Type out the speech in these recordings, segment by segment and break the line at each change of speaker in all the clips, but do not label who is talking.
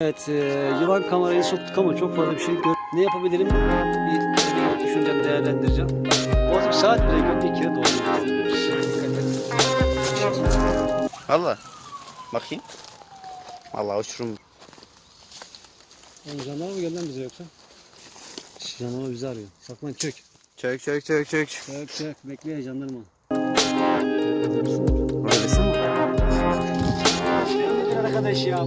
Evet, e, yılan kamerayı soktuk ama çok fazla bir şey gör. Ne yapabilirim? Bir düşüneceğim, değerlendireceğim. Bozuk saat bile günde ikiye doğru.
Valla. Bakayım. Valla uçurum.
Oğlum jandarma mı geldi bize yoksa? Jandarma bizi arıyor. Saklan çök.
Çök çök çök çök.
Çök çök. Bekle jandarma.
Öylesin mi?
Arkadaş ya.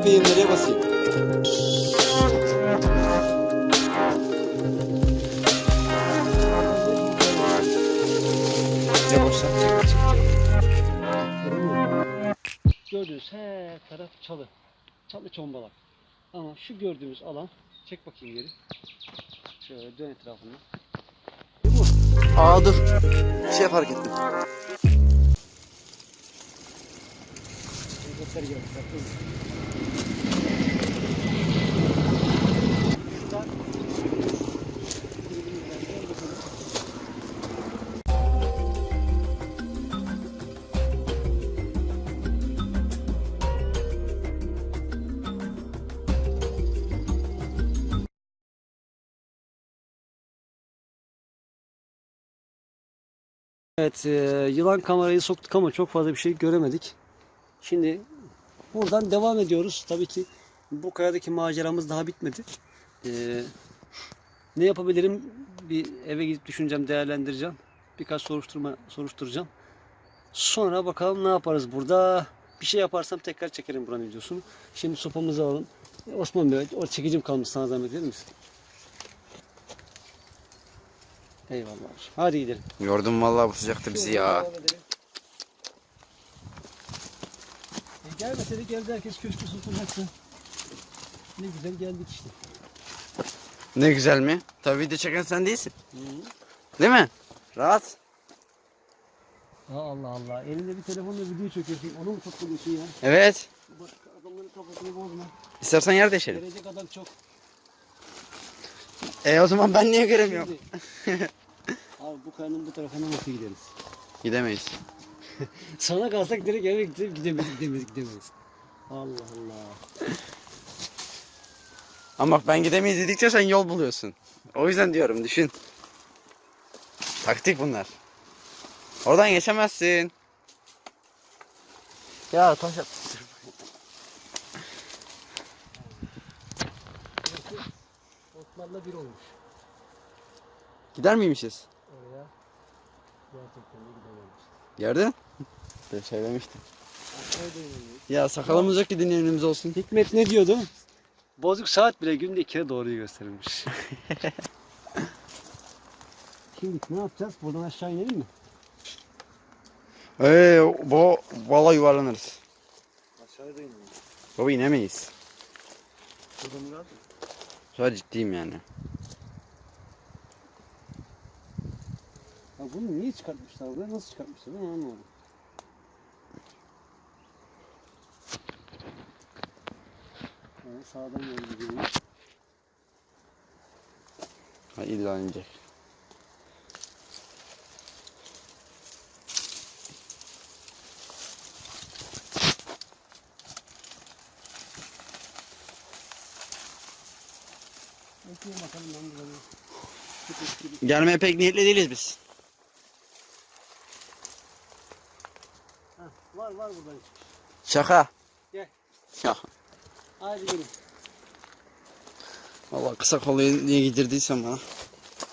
Ne yapayım? Nereye basayım? Ne boşsa?
Gördüğünüz her taraf çalı. Çalı çombalak. Ama şu gördüğümüz alan, çek bakayım geri. Şöyle dön etrafını.
Aa dur. Bir şey fark ettim.
Helikopter geldi. Evet, e, yılan kamerayı soktuk ama çok fazla bir şey göremedik. Şimdi buradan devam ediyoruz. Tabii ki bu kayadaki maceramız daha bitmedi. E, ne yapabilirim? Bir eve gidip düşüneceğim, değerlendireceğim. Birkaç soruşturma soruşturacağım. Sonra bakalım ne yaparız burada. Bir şey yaparsam tekrar çekerim buranın videosunu. Şimdi sopamızı alalım. Osman Bey, o çekicim kalmış sana zahmet verir misin? Eyvallah. Hadi gidelim.
Yordum valla bu sıcakta bizi ya.
E gelmeseydik geldi herkes köşkü sultanacaktı. Ne güzel geldik işte.
Ne güzel mi? Tabii video çeken sen değilsin. Değil mi? Rahat.
Ha Allah Allah. Elinde bir telefonla video çekiyorsun. Onu mu tutturuyorsun ya?
Evet.
Bak adamların kafasını bozma.
İstersen yer değişelim.
Gelecek adam çok.
E o zaman ben niye göremiyorum?
Şimdi- Abi bu kayanın bu tarafına nasıl gideriz?
Gidemeyiz.
Sana kalsak direkt eve gidip gidemeyiz, gidemeyiz, gidemeyiz. Allah Allah.
Ama bak ben gidemeyiz dedikçe sen yol buluyorsun. O yüzden diyorum düşün. Taktik bunlar. Oradan geçemezsin. Ya taş at.
Otlarla bir olmuş.
Gider miymişiz?
Oraya gerçekten de gidememiş.
Yerde? Ben söylemiştim. Ya sakalımız yok ki dinleyenimiz olsun.
Hikmet ne diyordu? Bozuk saat bile günde ikiye doğruyu gösterirmiş. Şimdi ne yapacağız? Buradan aşağı inelim mi?
Eee bu valla yuvarlanırız.
Aşağıya da inelim.
Baba inemeyiz.
Burada mı
an ciddiyim yani.
Bunu niye çıkartmışlar buraya? Nasıl çıkartmışlar? Ben anlamadım. Yani sağdan gidiyor.
Ha, illa inecek. Gelmeye pek niyetli değiliz biz.
Heh, var var burada.
Şaka.
Gel.
Ya
Hadi gelin.
valla kısa kolluyu niye giydirdiysem bana.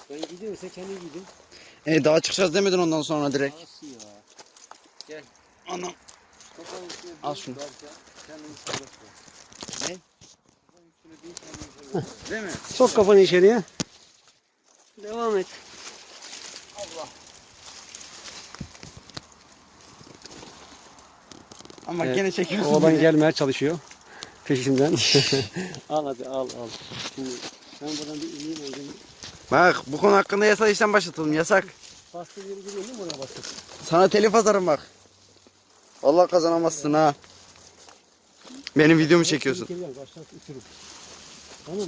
Ben gidiyorum sen kendin gidin.
E daha çıkacağız demedin ondan sonra direkt.
Nasıl ya? Gel.
Anam. Al şunu. Ne? Değil mi?
Sok kafanı içeriye. Devam et.
Ama
Evet.
gene çekiyorsun.
Oğlan
beni.
gelmeye çalışıyor. Peşinden. al hadi al al. Şimdi ben buradan bir ineyim önce.
Bak bu konu hakkında yasal işlem başlatalım yasak.
Bastığın yeri görüyor musun oraya bastın?
Sana telif atarım bak. Allah kazanamazsın ha. Benim videomu çekiyorsun.
Aşağısı uçurum. Tamam mı?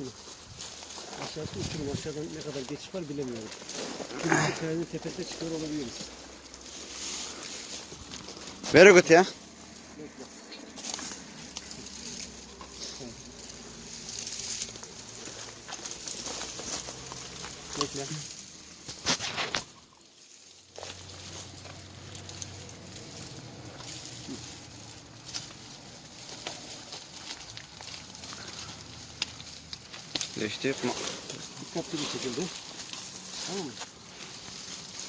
Aşağısı uçurum. Aşağıdan ne kadar geçiş var bilemiyorum. Şimdi kayanın tepesine çıkıyor olabiliriz.
Very good ya.
Bekle.
Geçti yapma.
Dikkatli bir şekilde. Tamam mı?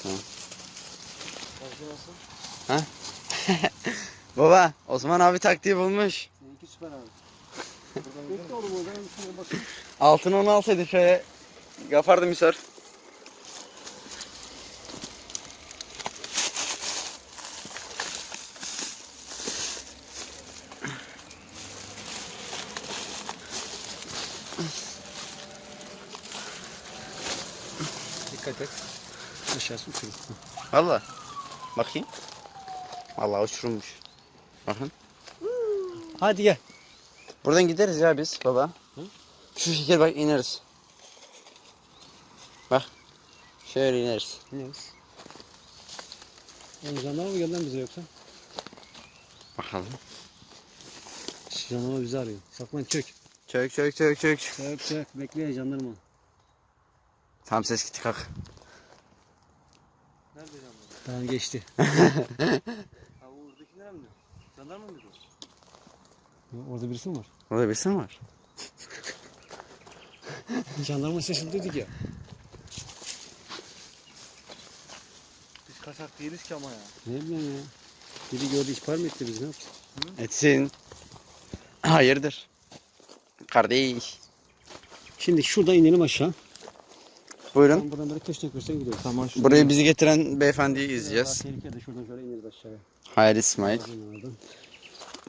Tamam.
Karşı nasıl?
Baba Osman abi taktiği bulmuş.
Seninki süper abi. Bekle oğlum oradan bir.
Altını onu alsaydın şöyle yapardım misal.
Dikkat et. Aşağısı uçurum.
Valla. Bakayım. Vallahi uçurulmuş. Bakın.
Hadi gel.
Buradan gideriz ya biz baba.
Hı?
Şu şekil bak ineriz. Bak. Şöyle ineriz.
İneriz. Oğlum jandarma mı geldi lan bize yoksa?
Bakalım.
Jandarma bizi arıyor. Saklan çök.
Çök çök çök çök.
Çök çök. Bekle jandarma.
Tam ses gitti kalk.
Nerede?
Tamam geçti.
Ha bu oradakiler mi? Jandarma mıydı o?
Ya, Orada birisi mi var?
Orada birisi mi var?
Jandarma sesini duyduk ya.
Biz kaçak değiliz ki ama ya.
Ne bileyim ya. Biri gördü ihbar mı etti bizi ne yaptı?
Etsin. Hayırdır? Kardeş.
Şimdi şuradan inelim aşağı.
Buyurun.
Buradan böyle köşten köşten gidiyoruz.
Tamam
Buraya bizi getiren beyefendiyi izleyeceğiz.
Tehlikede şuradan şöyle ineriz aşağıya.
Hayır İsmail.
Oradan.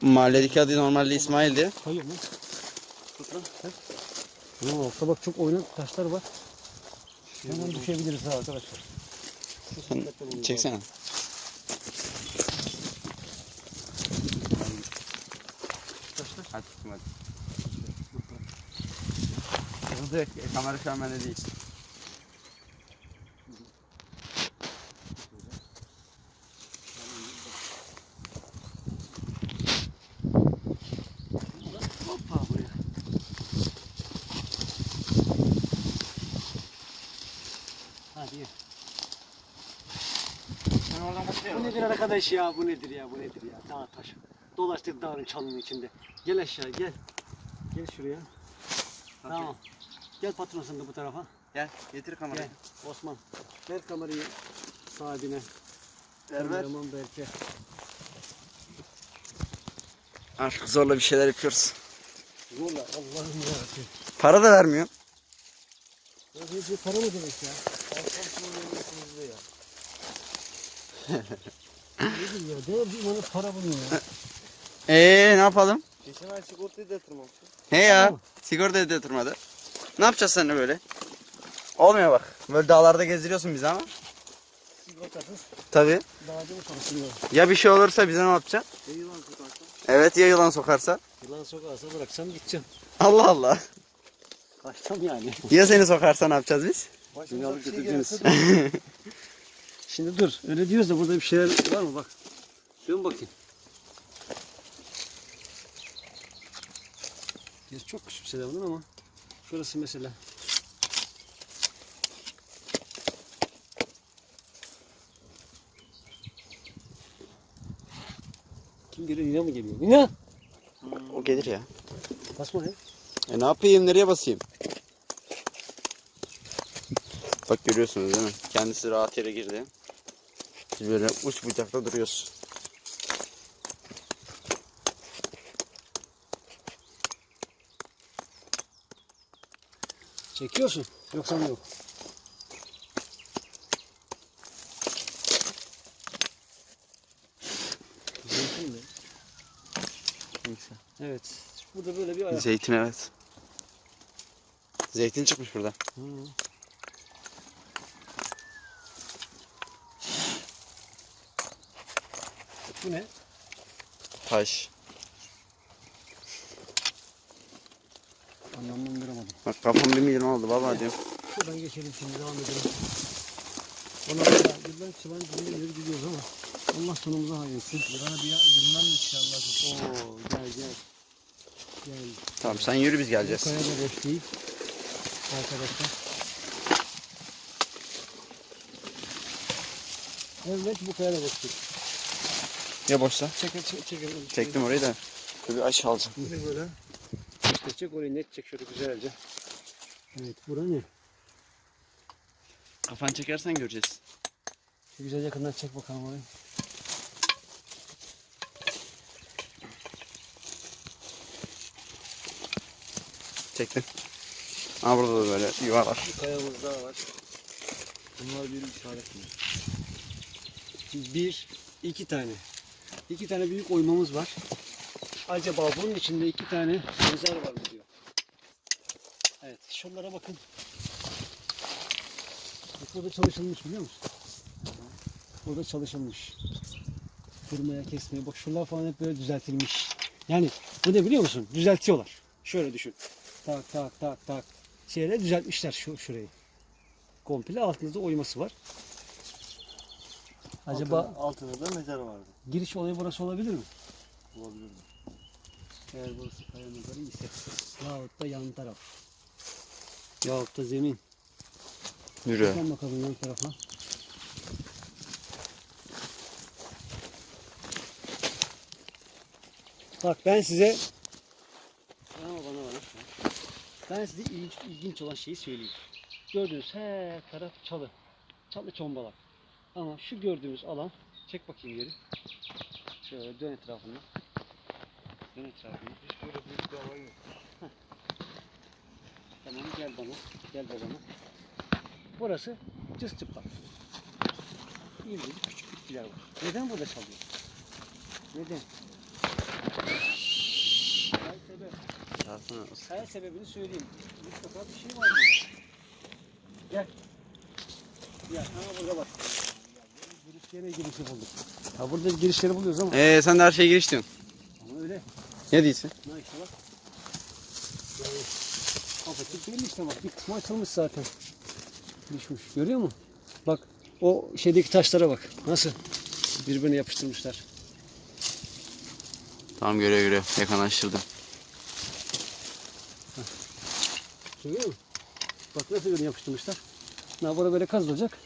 Mahalledeki adı normalde İsmail'di.
Kayıyor mu? Tut lan. Ama altta bak çok oynak taşlar var. Hemen düşebiliriz ha arkadaşlar. Şu
Sen
olun.
çeksene. Hadi tuttum hadi. Hızlı kamera şu an bende değil.
Hoppa buraya. Hadi gel. Bu nedir arkadaş ya? Bu nedir ya? Bu nedir ya? Dağ taş. Dolaştık dağın çalının içinde. Gel aşağı gel. Gel şuraya. Tamam. Gel patron sen de bu tarafa.
Gel getir kamerayı.
Gel Osman. Ver kamerayı sahibine.
Ver ver.
Kameraman Berke.
Artık zorla bir şeyler yapıyoruz.
Yolla Allah'ım yarabbim.
Para da vermiyor.
Ya para mı demek ya? Ya? Değer bir bana para bunun ya.
Eee ne yapalım?
Geçen ay sigortayı da yatırmamıştım.
He ya.
Tamam.
Sigorta da yatırmadı. Ne yapacağız seninle böyle? Olmuyor bak. Böyle dağlarda gezdiriyorsun bizi ama.
Sigortasız
Tabii.
dağcı mı çalışıyor?
Ya bir şey olursa bize ne yapacaksın?
Ne yılan tutarsa?
Evet ya yılan sokarsa?
Yılan sokarsa bıraksam gideceğim.
Allah Allah.
Kaçacağım yani.
Ya seni sokarsa ne yapacağız biz?
Başımıza
alıp
şey
götüreceğiz. Şimdi dur. Öyle diyoruz da burada bir şeyler var mı bak. Dön bakayım. Gerçi çok küçük şeyler bunlar ama. Şurası mesela. Kim geliyor? Nina mı geliyor? Nina!
O gelir ya.
Basma ya.
E ne yapayım? Nereye basayım? Bak görüyorsunuz değil mi? Kendisi rahat yere girdi. Biz böyle uç bucakta duruyoruz.
Çekiyorsun. Yoksa yok? Zeytin mi?
Neyse.
Evet. Burada böyle bir ayak.
Zeytin evet. Zeytin çıkmış burada.
Hı. Bu ne?
Taş.
Anlamını veremedim.
Bak kafam bir milyon oldu vallahi diyorum.
Şuradan geçelim şimdi devam edelim. Ona da yıllar çılan dinle yürü gidiyoruz ama. Allah sonumuzu hayretsin.
Buranı bir bilmem inşallah.
Oo gel gel. Gel.
Tamam sen yürü biz
Bu
geleceğiz.
kaya da boş değil. Arkadaşlar. Evet bu kaya da boş değil.
Ya boşsa?
Çek çek çek.
Çektim orayı da. Bir aç alacağım.
Ne böyle?
Çek, çek orayı net çek şöyle güzelce. Evet bura ne?
Kafan çekersen göreceğiz.
Şu güzel yakından çek bakalım orayı.
Çektim. Aa burada da böyle yuva var.
Bir kayamız daha var.
Bunlar bir işaret mi?
Bir, iki tane. İki tane büyük oymamız var. Acaba bunun içinde iki tane mezar var mı diyor. Evet, şunlara bakın. Bak burada çalışılmış biliyor musun? Burada çalışılmış. Kırmaya, kesmeye. Bak şuralar falan hep böyle düzeltilmiş. Yani bu ne biliyor musun? Düzeltiyorlar. Şöyle düşün. Tak tak tak tak. Şeyle düzeltmişler şu şurayı. Komple altında da oyması var. Acaba
Altında, altında da mezar vardı.
Giriş olayı burası olabilir mi?
Olabilir mi?
Eğer burası kaya mezarı ise. Yahut da yan taraf. Yahut da zemin.
Yürü.
Bakalım bakalım yan tarafa. Bak ben size bana bana bana. Ben size ilginç, ilginç olan şeyi söyleyeyim. Gördüğünüz her taraf çalı. Çalı çombalak. Ama şu gördüğümüz alan çek bakayım geri. Şöyle dön etrafını. Dön etrafını.
Hiç böyle büyük bir alan yok.
Tamam gel bana. Gel babana. Burası cız çıplak. İlgili küçük bitkiler var. Neden burada çalıyor? Neden? Hayır sebep. Hayır sebebini söyleyeyim. Mutlaka bir şey var burada. Gel. Gel. Ha burada bak. Yere girişi bulduk. Ha burada girişleri buluyoruz ama.
Ee sen de her şeye giriş diyorsun.
Ama öyle.
Ne diyorsun?
Ne işte bak. Yani apaçık değil işte bak. Bir kısmı açılmış zaten. Düşmüş. Görüyor musun? Bak o şeydeki taşlara bak. Nasıl? Birbirine yapıştırmışlar.
Tamam görüyor görüyor. Yakınlaştırdım.
Görüyor musun? Bak nasıl birbirine yapıştırmışlar. Ne burada böyle kazılacak.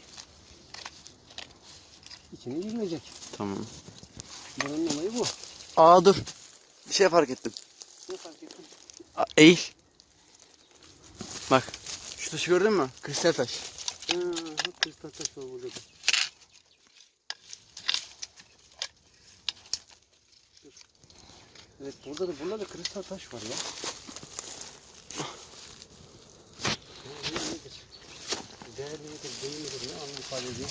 İçine girmeyecek.
Tamam.
Buranın olayı bu.
Aa dur. Bir şey fark ettim.
Ne fark ettin?
Aa, eğil. Bak. Şu taşı gördün mü? Kristal taş.
Ha, kristal taş var burada. Evet burada da burada da kristal taş var ya. Değerli midir, değil midir? Ne anlam ifade ediyor?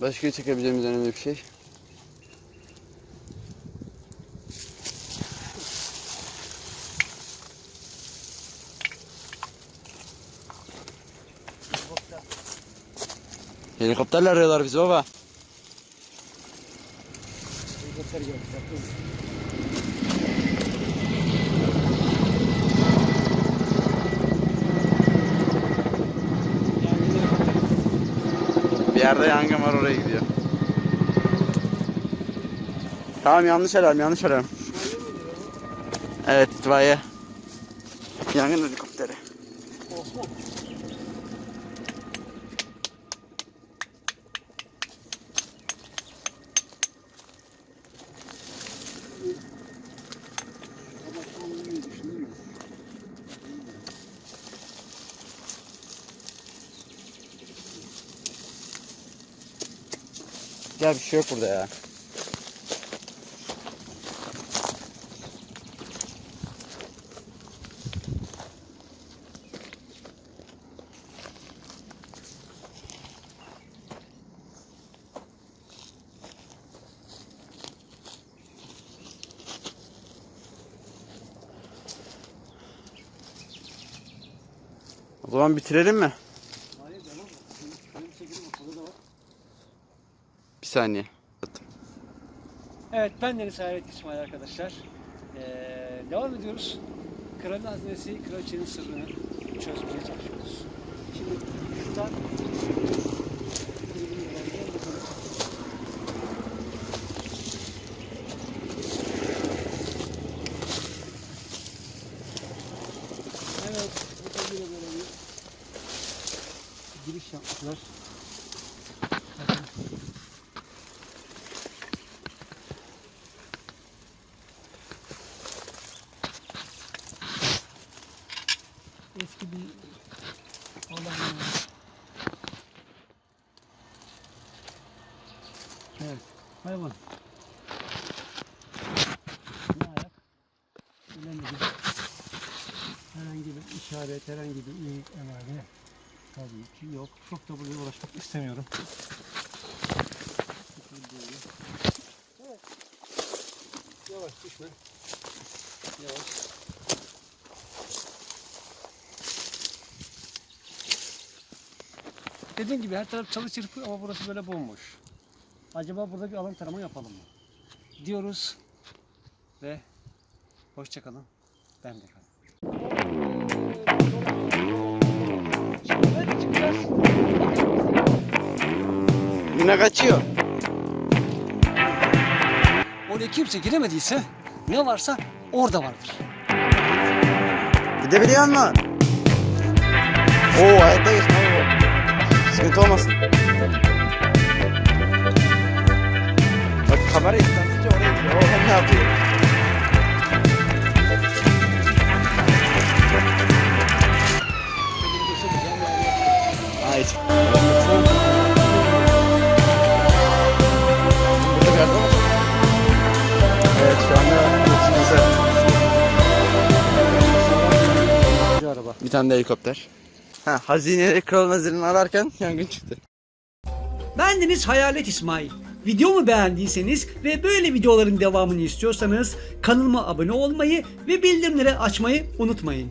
Başka çekebileceğimiz önemli bir şey. Helikopterle arıyorlar bizi baba. Yerde yangın var oraya gidiyor. Tamam yanlış alarm yanlış alarm. Evet itfaiye. Yangın helikopteri. Ya bir şey yok burada ya. O zaman bitirelim mi?
Hayır devam. Şöyle bir çekelim bak burada da var.
Bir saniye.
Evet ben Deniz Hayret İsmail arkadaşlar. Ee, devam ediyoruz. Kralın hazinesi, kraliçenin sırrını çözmeye çalışıyoruz. Şimdi şuradan Evet, burada yine böyle bir giriş yapmışlar. Bakın. Eski bir alan. Evet, hayvan. Ne ayak? Önemli değil herhangi bir işaret, herhangi bir iyilik emare tabii ki yok. Çok da buraya uğraşmak istemiyorum. Yavaş düşme. Yavaş. Dediğim gibi her taraf çalı çırpı ama burası böyle bomboş. Acaba burada bir alan tarama yapalım mı? Diyoruz ve hoşçakalın. Ben de kalın. Şimdi çıkacağız.
Yine kaçıyor.
Oraya kimse giremediyse ne varsa orada vardır.
Gidebiliyor musun? Oo hayatta geçme abi bu. Sıkıntı olmasın. Bak kamera istansızca oraya gidiyor. O ne yapıyor? Tane de helikopter. Ha, hazineleri kralın hazinelerini ararken yangın çıktı.
Bendeniz Hayalet İsmail. Videomu beğendiyseniz ve böyle videoların devamını istiyorsanız kanalıma abone olmayı ve bildirimleri açmayı unutmayın.